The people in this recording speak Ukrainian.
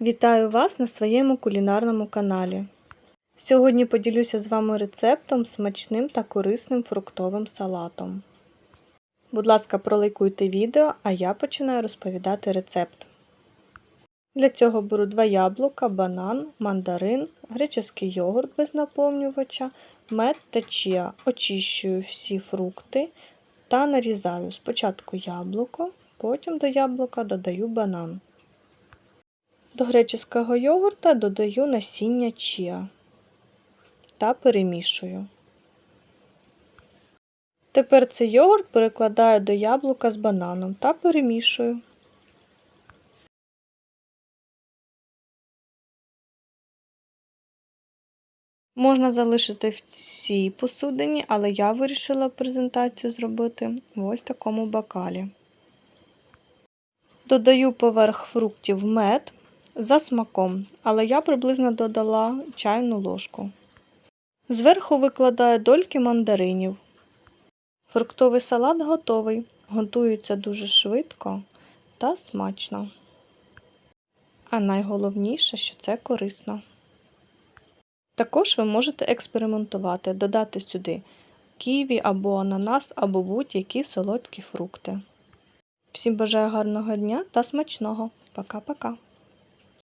Вітаю вас на своєму кулінарному каналі. Сьогодні поділюся з вами рецептом смачним та корисним фруктовим салатом. Будь ласка, пролайкуйте відео, а я починаю розповідати рецепт. Для цього беру 2 яблука, банан, мандарин, греческий йогурт без наповнювача, мед та чіа. Очищую всі фрукти та нарізаю спочатку яблуко, потім до яблука додаю банан. До греческого йогурта додаю насіння чіа та перемішую. Тепер цей йогурт перекладаю до яблука з бананом та перемішую. Можна залишити в цій посудині, але я вирішила презентацію зробити в ось такому бокалі. Додаю поверх фруктів мед за смаком, але я приблизно додала чайну ложку. Зверху викладаю дольки мандаринів. Фруктовий салат готовий. Готується дуже швидко та смачно. А найголовніше, що це корисно. Також ви можете експериментувати, додати сюди ківі або ананас, або будь-які солодкі фрукти. Всім бажаю гарного дня та смачного. Пока-пока!